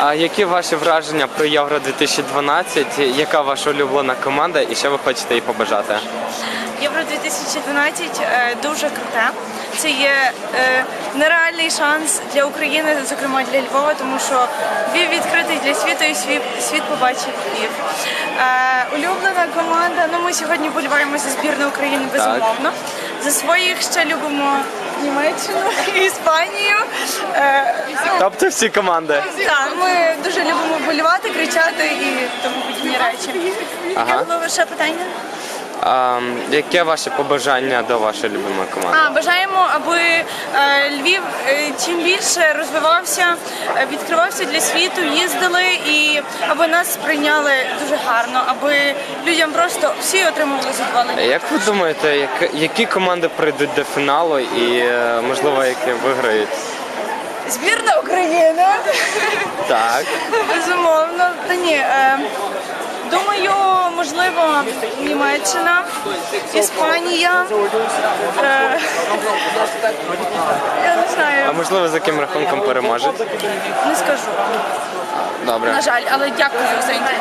А які ваші враження про Євро 2012? Яка ваша улюблена команда і що ви хочете їй побажати? Євро 2012 е, дуже круте. Це є е, нереальний шанс для України, зокрема для Львова, тому що Львів відкритий для світу і світ, побачить Львів. Е, улюблена команда. Ну ми сьогодні боліваємо за збірну України безумовно. За своїх ще любимо Німеччину і Іспанію. Е, ну, Тобто всі команди. так, ми дуже любимо вболівати, кричати і тому подібні речі. Ага. Яке було ваше питання? А, яке ваше побажання до вашої любимої команди? А, бажаємо, аби е, Львів е, чим більше розвивався, е, відкривався для світу, їздили і аби нас сприйняли дуже гарно, аби людям просто всі отримували задоволення. Як ви думаєте, як- які команди прийдуть до фіналу і е, можливо які виграють? Збірна України, Так. безумовно. Та ні. Е, думаю, можливо, Німеччина, Іспанія. Е, я не А можливо, за яким рахунком переможуть? не скажу. Добре. На жаль, але дякую за інтерв'ю.